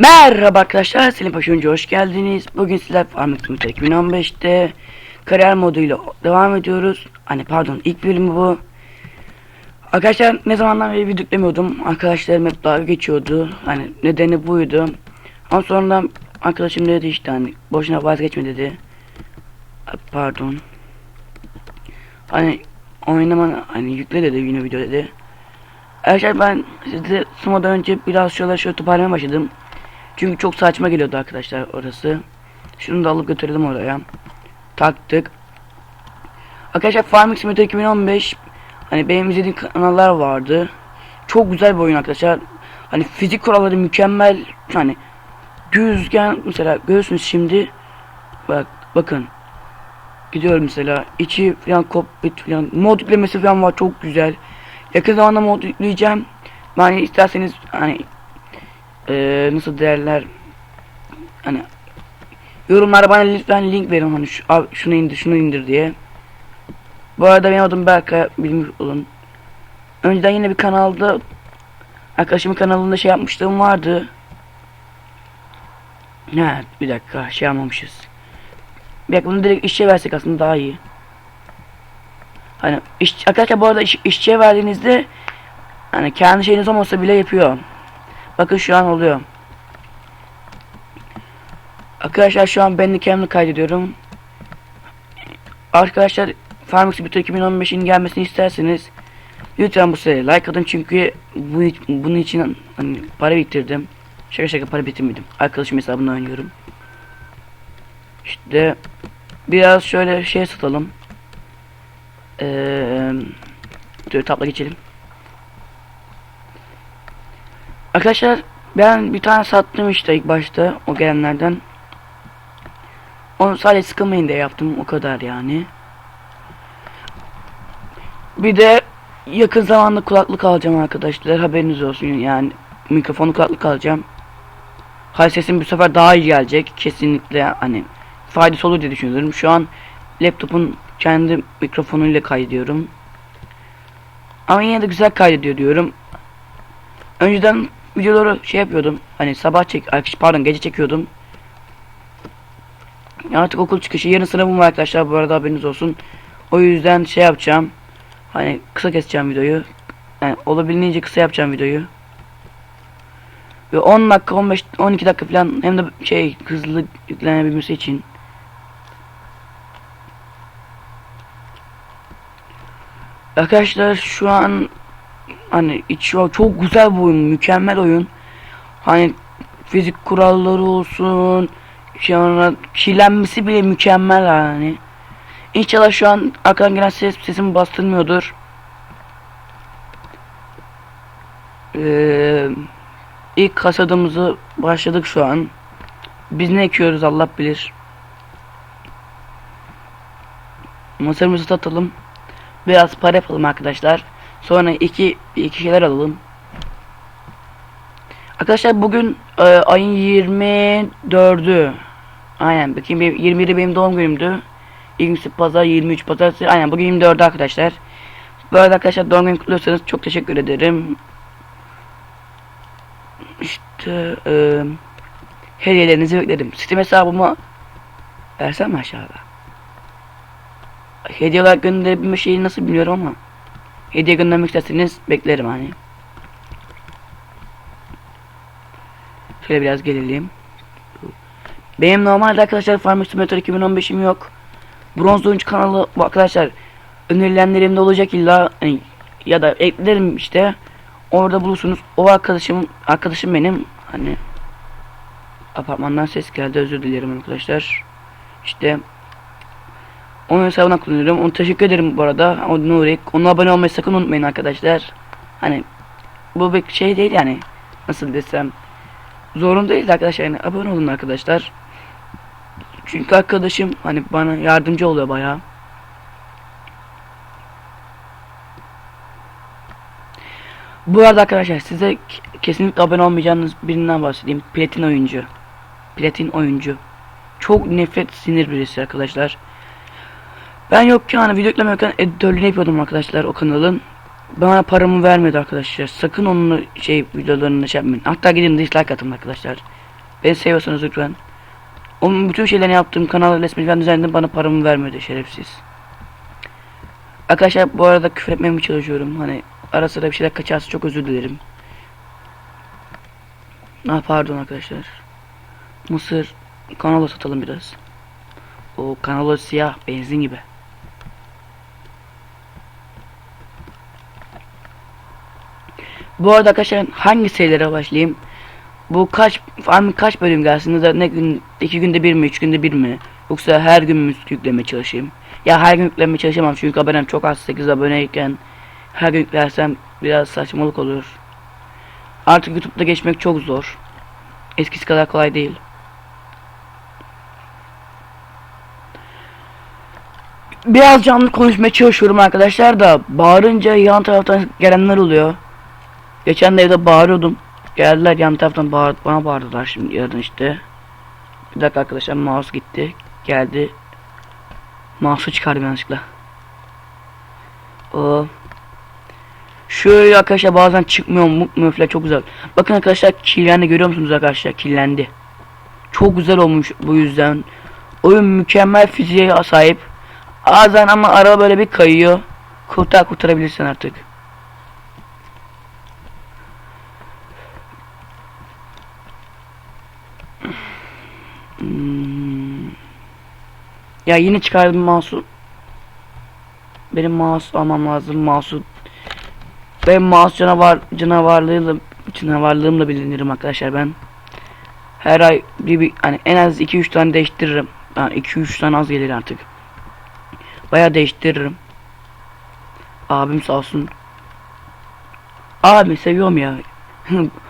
Merhaba arkadaşlar, Selim Paşa hoş geldiniz. Bugün sizler Farming Simulator 2015'te kariyer moduyla devam ediyoruz. Hani pardon, ilk bölümü bu. Arkadaşlar ne zamandan beri video yüklemiyordum. Arkadaşlarım hep dalga geçiyordu. Hani nedeni buydu. Ama sonradan arkadaşım dedi işte hani boşuna vazgeçme dedi. Pardon. Hani oynama hani yükle dedi yine video dedi. Arkadaşlar ben size sunmadan önce biraz şöyle şöyle toparlamaya başladım. Çünkü çok saçma geliyordu arkadaşlar orası. Şunu da alıp götürelim oraya. Taktık. Arkadaşlar Farming Simulator 2015 hani benim izlediğim kanallar vardı. Çok güzel bir oyun arkadaşlar. Hani fizik kuralları mükemmel. Hani düzgen mesela görüyorsunuz şimdi. Bak bakın. Gidiyorum mesela içi falan kokpit falan mod yüklemesi falan var çok güzel. Yakın zamanda mod yükleyeceğim. Yani isterseniz hani eee nasıl derler hani yorumlara bana lütfen link verin hani şu, abi şunu indir şunu indir diye. Bu arada benim adım Berkay bilmiş olun. Önceden yine bir kanalda arkadaşımın kanalında şey yapmışlığım vardı. Ha bir dakika şey almamışız. Bir dakika bunu direkt işçiye versek aslında daha iyi. Hani iş, arkadaşlar bu arada iş, işçiye verdiğinizde hani kendi şeyiniz olmasa bile yapıyor. Bakın şu an oluyor. Arkadaşlar şu an ben kendimi kaydediyorum. Arkadaşlar Farming Simulator 2015'in gelmesini isterseniz lütfen bu sıraya like atın çünkü bu, bunun için hani para bitirdim. Şaka şaka para bitirmedim. Arkadaşım hesabından oynuyorum. İşte biraz şöyle şey satalım. Eee tabla geçelim. Arkadaşlar ben bir tane sattım işte ilk başta o gelenlerden. Onu sadece sıkılmayın diye yaptım o kadar yani. Bir de yakın zamanda kulaklık alacağım arkadaşlar haberiniz olsun yani mikrofonu kulaklık alacağım. Hay sesim bu sefer daha iyi gelecek kesinlikle hani faydası olur diye düşünüyorum. Şu an laptopun kendi mikrofonuyla kaydediyorum. Ama yine de güzel kaydediyor diyorum. Önceden videoları şey yapıyordum. Hani sabah çek pardon gece çekiyordum. Artık okul çıkışı yarın sınavım var arkadaşlar bu arada haberiniz olsun. O yüzden şey yapacağım. Hani kısa keseceğim videoyu. Yani olabildiğince kısa yapacağım videoyu. Ve 10 dakika 15 12 dakika falan hem de şey hızlı yüklenebilmesi için. Arkadaşlar şu an hani içi çok güzel bir oyun, mükemmel oyun. Hani fizik kuralları olsun, sonra kirlenmesi bile mükemmel yani. İnşallah şu an arkadan gelen ses sesimi bastırmıyordur. Ee, ilk kasadımızı başladık şu an. Biz ne ekiyoruz Allah bilir. Masamızı satalım. Biraz para yapalım arkadaşlar. Sonra iki iki şeyler alalım. Arkadaşlar bugün e, ayın 24'ü. Aynen bakayım 21'i benim doğum günümdü. İlgisi pazar 23 pazartesi. Aynen bugün 24 arkadaşlar. Bu arada arkadaşlar doğum günü kutluyorsanız çok teşekkür ederim. İşte e, hediyelerinizi beklerim. Steam hesabıma versem aşağıda? Hediye olarak gönderebilme şeyi nasıl bilmiyorum ama hediye göndermek isterseniz beklerim hani. Şöyle biraz gelelim. Benim normalde arkadaşlar Farming Simulator 2015'im yok. Bronz oyuncu kanalı bu arkadaşlar önerilenlerimde olacak illa ya da eklerim işte. Orada bulursunuz. O arkadaşım arkadaşım benim hani apartmandan ses geldi özür dilerim arkadaşlar. İşte onun hesabına kullanıyorum. Onu teşekkür ederim bu arada. O Nurik. Ona abone olmayı sakın unutmayın arkadaşlar. Hani bu bir şey değil yani. Nasıl desem. Zorun değil arkadaşlar. Yani abone olun arkadaşlar. Çünkü arkadaşım hani bana yardımcı oluyor bayağı. Bu arada arkadaşlar size kesinlikle abone olmayacağınız birinden bahsedeyim. Platin oyuncu. Platin oyuncu. Çok nefret sinir birisi arkadaşlar. Ben yokken hani video yükleme yokken editörlüğünü yapıyordum arkadaşlar o kanalın. Bana paramı vermedi arkadaşlar. Sakın onun şey videolarını şey yapmayın. Hatta gidin dislike atın arkadaşlar. Beni seviyorsanız lütfen. Onun bütün şeylerini yaptım. Kanal resmi falan düzenledim. Bana paramı vermedi şerefsiz. Arkadaşlar bu arada küfür etmemeye çalışıyorum. Hani ara sıra bir şeyler kaçarsa çok özür dilerim. Ah pardon arkadaşlar. Mısır kanalı satalım biraz. O kanalı siyah benzin gibi. Bu arada arkadaşlar hangi serilere başlayayım? Bu kaç farming kaç bölüm gelsin da ne gün iki günde bir mi üç günde bir mi yoksa her gün mü yükleme çalışayım? Ya her gün yükleme çalışamam çünkü abonem çok az 8 aboneyken her gün yüklersem biraz saçmalık olur. Artık YouTube'da geçmek çok zor. Eskisi kadar kolay değil. Biraz canlı konuşmaya çalışıyorum arkadaşlar da bağırınca yan taraftan gelenler oluyor. Geçen de evde bağırıyordum. Geldiler yan taraftan bağır, bana bağırdılar şimdi yarın işte. Bir dakika arkadaşlar mouse gitti. Geldi. Mouse'u çıkardım yanlışlıkla. O. Şöyle arkadaşlar bazen çıkmıyor mutmuyor falan çok güzel. Bakın arkadaşlar kirlendi görüyor musunuz arkadaşlar kirlendi. Çok güzel olmuş bu yüzden. Oyun mükemmel fiziğe sahip. Bazen ama araba böyle bir kayıyor. Kurtar kurtarabilirsin artık. Ya yine çıkardım mouse'u. Benim mouse almam lazım. Mouse'u ben mouse canavar canavarlığıyla canavarlığımla bilinirim arkadaşlar ben. Her ay bir, bir hani en az 2-3 tane değiştiririm. Yani 2-3 tane az gelir artık. Baya değiştiririm. Abim sağ olsun. Abi seviyorum ya.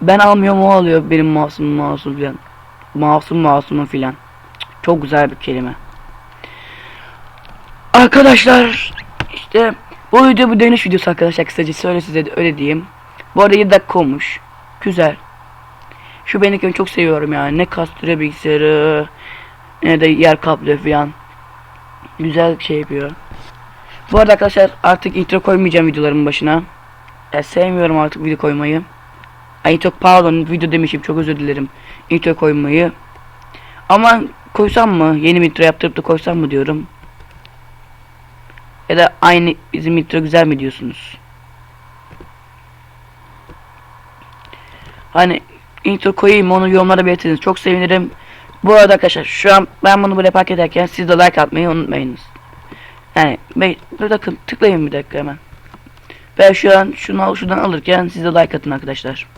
ben almıyorum o alıyor benim mouse'um mouse'um filan. Mouse'um mouse'umu filan. Çok güzel bir kelime. Arkadaşlar işte bu video bu dönüş videosu arkadaşlar kısacası öyle size de öyle diyeyim. Bu arada 7 dakika olmuş. Güzel. Şu benimkini çok seviyorum yani. Ne kastırıyor bilgisayarı ne de yer kaplıyor falan. Güzel şey yapıyor. Bu arada arkadaşlar artık intro koymayacağım videoların başına. Ya sevmiyorum artık video koymayı. Ay çok pardon video demişim çok özür dilerim. Intro koymayı. Ama koysam mı? Yeni bir intro yaptırıp da koysam mı diyorum. Ya da aynı bizim intro güzel mi diyorsunuz? Hani intro koyayım onu yorumlara belirtiniz. Çok sevinirim. Bu arada arkadaşlar şu an ben bunu böyle fark ederken siz de like atmayı unutmayınız. Yani dur bakın tıklayın bir dakika hemen. Ben şu an şunu şuradan alırken siz de like atın arkadaşlar.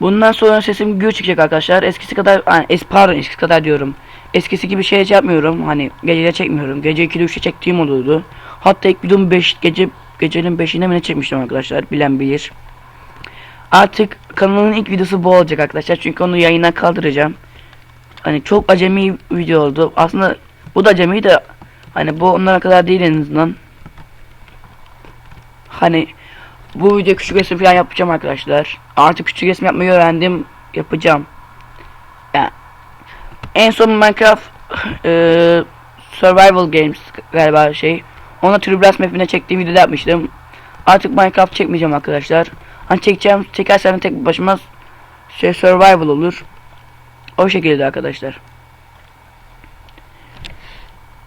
Bundan sonra sesim gür çıkacak arkadaşlar. Eskisi kadar hani es pardon eskisi kadar diyorum. Eskisi gibi şey yapmıyorum. Hani geceleri çekmiyorum. Gece 2'de 3'te çektiğim oluyordu. Hatta ilk videomu 5 gece gecenin 5'inde mi ne çekmiştim arkadaşlar. Bilen bilir. Artık kanalın ilk videosu bu olacak arkadaşlar. Çünkü onu yayına kaldıracağım. Hani çok acemi video oldu. Aslında bu da acemi de hani bu onlara kadar değil en azından. Hani bu video küçük resim falan yapacağım arkadaşlar. Artık küçük resim yapmayı öğrendim. Yapacağım. Yani en son Minecraft e, Survival Games galiba şey. Ona Triblas map'ine çektiğim videoda yapmıştım. Artık Minecraft çekmeyeceğim arkadaşlar. Hani çekeceğim, çekersem tek başıma şey survival olur. O şekilde arkadaşlar.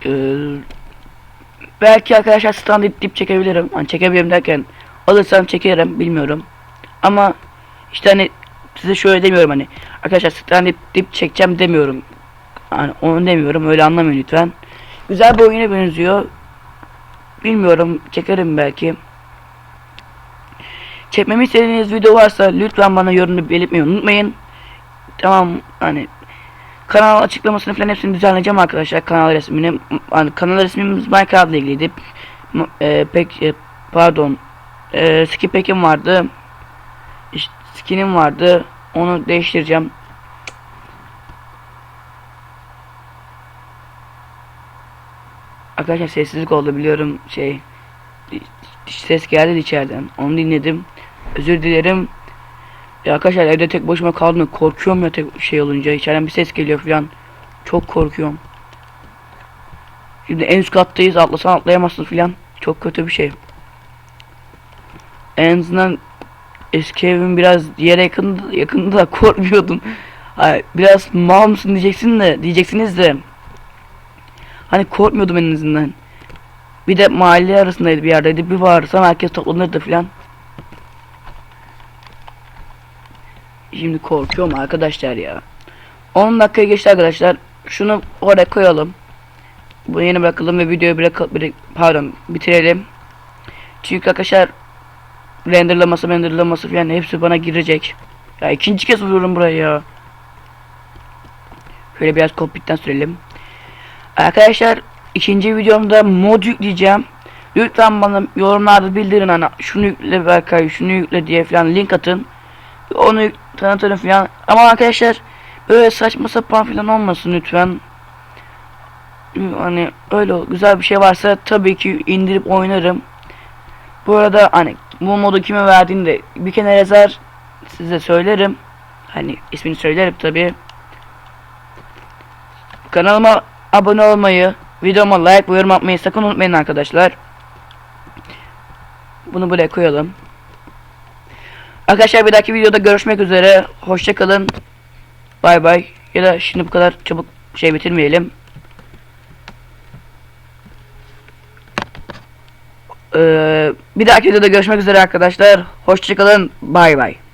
Ee, belki arkadaşlar stand dip çekebilirim. Hani çekebilirim derken alırsam çekerim bilmiyorum. Ama işte hani size şöyle demiyorum hani arkadaşlar stand dip çekeceğim demiyorum. Hani onu demiyorum öyle anlamayın lütfen. Güzel bir oyuna benziyor. Bilmiyorum çekerim belki. Çekmemi istediğiniz video varsa lütfen bana yorumunu belirtmeyi unutmayın. Tamam hani kanal açıklamasını falan hepsini düzenleyeceğim arkadaşlar kanal resmini. Hani kanal resmimiz Minecraft ile ilgiliydi. E, pek e, pardon. E, skin pack'im vardı. İşte skinim vardı. Onu değiştireceğim. Arkadaşlar sessizlik oldu biliyorum. Şey ses geldi içeriden. Onu dinledim. Özür dilerim. Ya arkadaşlar evde tek başıma kaldım korkuyorum ya tek şey olunca. İçeriden bir ses geliyor falan. Çok korkuyorum. Şimdi en üst kattayız. Atlasan atlayamazsın falan. Çok kötü bir şey en azından eski evim biraz yere yakındı, yakındı da korkmuyordum. Hani biraz mal mısın diyeceksin de diyeceksiniz de hani korkmuyordum en azından. Bir de mahalle arasındaydı bir yerdeydi. Bir bağırsam herkes toplanırdı filan. Şimdi korkuyorum arkadaşlar ya. 10 dakika geçti arkadaşlar. Şunu oraya koyalım. Bunu yeni bırakalım ve videoyu bırak, bırak pardon bitirelim. Çünkü arkadaşlar renderlaması renderlaması falan hepsi bana girecek. Ya ikinci kez vuruyorum buraya ya. Şöyle biraz kokpitten sürelim. Arkadaşlar ikinci videomda mod yükleyeceğim. Lütfen bana yorumlarda bildirin hani şunu yükle Berkay şunu yükle diye falan link atın. Onu tanıtırım falan. Ama arkadaşlar böyle saçma sapan falan olmasın lütfen. Hani öyle güzel bir şey varsa tabii ki indirip oynarım. Bu arada hani bu modu kime verdiğini de bir kenara yazar size söylerim. Hani ismini söylerim tabii. Kanalıma abone olmayı, videoma like ve yorum atmayı sakın unutmayın arkadaşlar. Bunu buraya koyalım. Arkadaşlar bir dahaki videoda görüşmek üzere. Hoşçakalın. Bay bay. Ya da şimdi bu kadar çabuk şey bitirmeyelim. Ee, bir dahaki videoda görüşmek üzere arkadaşlar. Hoşçakalın. Bay bay.